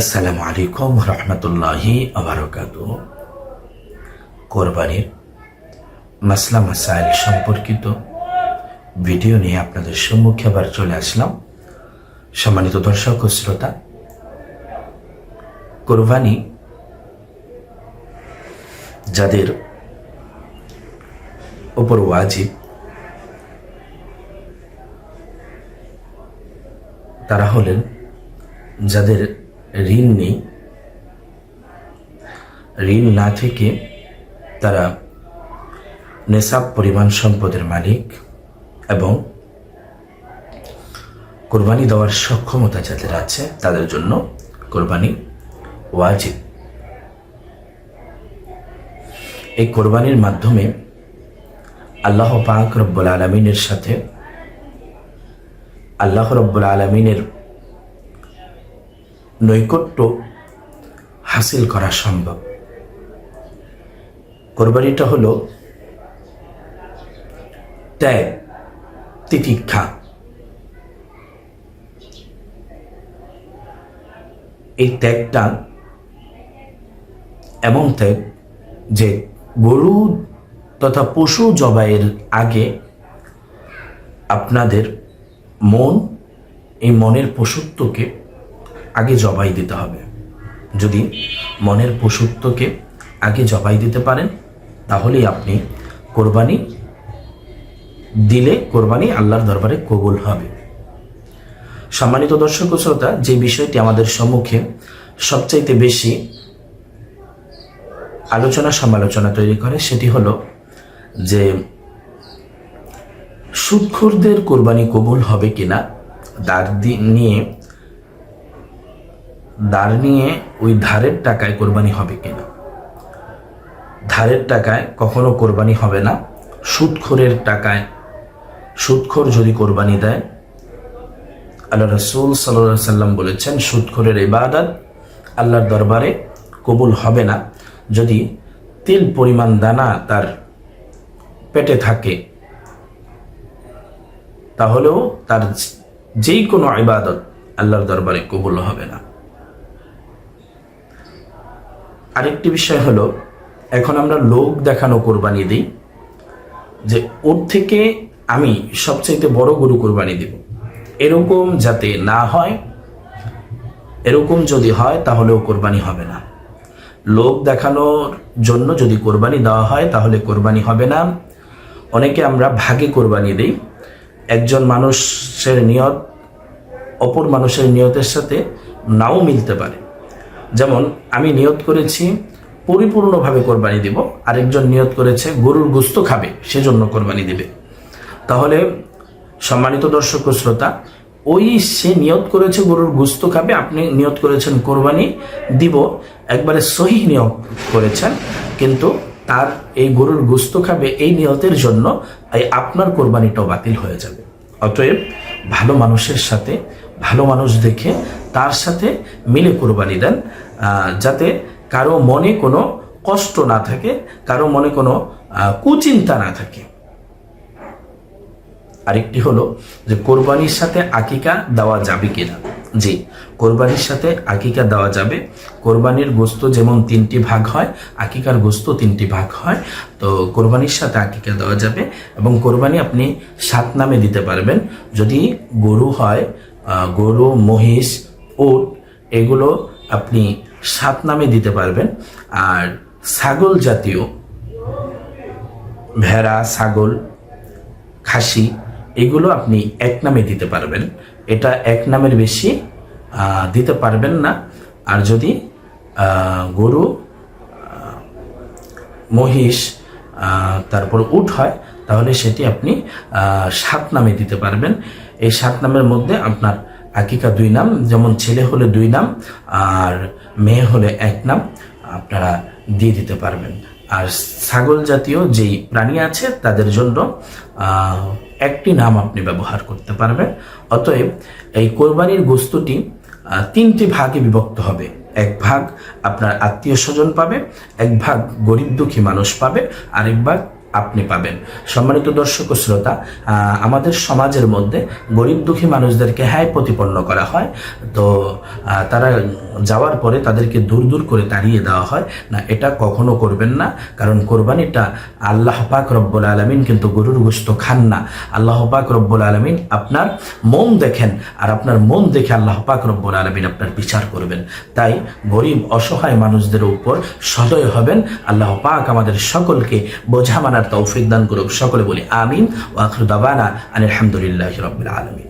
আসসালামু আলাইকুম রহমতুল্লাহি আবরকাত কোরবানির মাসলা মাসাইল সম্পর্কিত ভিডিও নিয়ে আপনাদের সম্মুখে আবার চলে আসলাম। সম্মানিত দর্শক ও শ্রোতা, কোরবানি যাদের ওপর ওয়াজিব, তারা হলেন যাদের ঋণ নেই। ঋণ না থেকে তারা নেশাব পরিমাণ সম্পদের মালিক এবং কোরবানি দেওয়ার সক্ষমতা যাদের আছে, তাদের জন্য কোরবানি ওয়াজিব। এই কোরবানির মাধ্যমে আল্লাহ পাক রব্বুল আলমিনের সাথে, আল্লাহ রব্বুল আলমিনের নৈকট্য হাসিল করা সম্ভব। কোরবানিটা হলো ত্যাগ, তিতিক্ষা। এই ত্যাগটা এমন ত্যাগ যে গরু তথা পশু জবাইয়ের আগে আপনাদের মন, এই মনের পশুত্বকে আগে জবাই দিতে হবে। যদি মনের পশুত্বকে আগে জবাই দিতে পারেন, তাহলেই আপনি কোরবানি দিলে কোরবানি আল্লাহর দরবারে কবুল হবে। সম্মানিত দর্শক শ্রোতা, যে বিষয়টি আমাদের সম্মুখে সবচাইতে বেশি আলোচনা সমালোচনা তৈরি করে, সেটি হলো যে সুদখোরদের কোরবানি কবুল হবে কিনা দার নিয়ে দাঁড় নিয়ে ওই ধারের টাকায় কোরবানি হবে কিনা? ধারের টাকায় কখনো কোরবানি হবে না। সুদখোরের টাকায়, সুদখোর যদি কোরবানি দেয়, আল্লাহ রসুল সাল্লা সাল্লাম বলেছেন, সুদখোরের ইবাদত আল্লাহর দরবারে কবুল হবে না। যদি তিল পরিমাণ দানা তার পেটে থাকে, তাহলেও তার যেই কোনো ইবাদত আল্লাহর দরবারে কবুল হবে না। আরেকটি বিষয় হলো, এখন আমরা লোক দেখানো কোরবানি দিই, যে ওর থেকে আমি সবচাইতে বড় গরু কোরবানি দিব। এরকম যাতে না হয়, এরকম যদি হয় তাহলেও কোরবানি হবে না। লোক দেখানোর জন্য যদি কোরবানি দেওয়া হয় তাহলে কোরবানি হবে না। অনেকে আমরা ভাগে কোরবানি দিই। একজন মানুষের নিয়ত অপর মানুষের নিয়তের সাথে নাও মিলতে পারে। যেমন, আমি নিয়ত করেছি, পরিপূর্ণভাবে কোরবানি দিব, আরেকজন নিয়ত করেছে, গরুর গুস্ত খাবে, সেজন্য কোরবানি দিবে। তাহলে, সম্মানিত দর্শক শ্রোতা, ওই সে নিয়ত করেছে গরুর গুস্ত খাবে, আপনি নিয়ত করেছেন কোরবানি দিব, একবারে সহি নিয়ত করেছেন, কিন্তু তার এই গরুর গুস্ত খাবে এই নিয়তের জন্য এই আপনার কোরবানিটাও বাতিল হয়ে যাবে। অতএব, ভালো মানুষের সাথে ভালো মানুষ দেখে তার সাথে মিলে কোরবানি দেন যাতে কারও মনে কোনো কষ্ট না থাকে, কারও মনে কোনো কুচিন্তা না থাকে। আরেকটি হলো যে কোরবানির সাথে আকিকা দেওয়া যাবে কিনা? জি, কোরবানির সাথে আকিকা দেওয়া যাবে। কোরবানির গোস্ত যেমন তিনটি ভাগ হয়, আকিকার গোস্ত তিনটি ভাগ হয়, তো কোরবানির সাথে আকিকা দেওয়া যাবে এবং কোরবানি আপনি সাত নামে দিতে পারবেন। যদি গরু হয় গরু, মহিষ ওট এগুলো আপনি সাত নামে দিতে পারবেন। আর ছাগল জাতীয় ভেড়া, ছাগল, খাসি, এগুলো আপনি এক নামে দিতে পারবেন। এটা এক নামের বেশি দিতে পারবেন না। আর যদি গরু মহিষ তারপর উট হয় তাহলে সেটি আপনি সাত নামে দিতে পারবেন। এই সাত নামের মধ্যে আপনার আকিকা দুই নাম, যেমন ছেলে হলে দুই নাম, আর মেয়ে হলে এক নাম আপনারা দিয়ে দিতে পারবেন। আর ছাগল জাতীয় যেই প্রাণী আছে, তাদের জন্য একটি নাম আপনি ব্যবহার করতে পারবেন। অতএব এই কোরবানির বস্তুটি তিনটি ভাগে বিভক্ত হবে। এক ভাগ আপনার আত্মীয় স্বজন পাবে, এক ভাগ গরিব দুঃখী মানুষ পাবে, আরেক ভাগ আপনি পাবেন। সম্মানিত দর্শক ও শ্রোতা আমাদের সমাজের মধ্যে গরিব দুঃখী মানুষদেরকে হ্যায় প্রতিপন্ন করা হয়। তো তারা যাওয়ার পরে তাদেরকে দূর দূর করে তাড়িয়ে দেওয়া হয়। না, এটা কখনো করবেন না, কারণ কোরবানিটা আল্লাহ পাক রব্বুল আলমিন কিন্তু গরুর গোস্ত খান না। আল্লাহ পাক রব্বুল আলমিন আপনার মন দেখেন, আর আপনার মন দেখে আল্লাহ পাক রব্বুল আলমিন আপনার বিচার করবেন। তাই গরিব, অসহায় মানুষদের উপর সদয় হবেন। আল্লাহ পাক আমাদের সকলকে বোঝা মানার তৌফিক দান করুক। সকলে বলি আমিন। ওয়াখরুদাবানা আলহামদুলিল্লাহ রবিল আলমিন।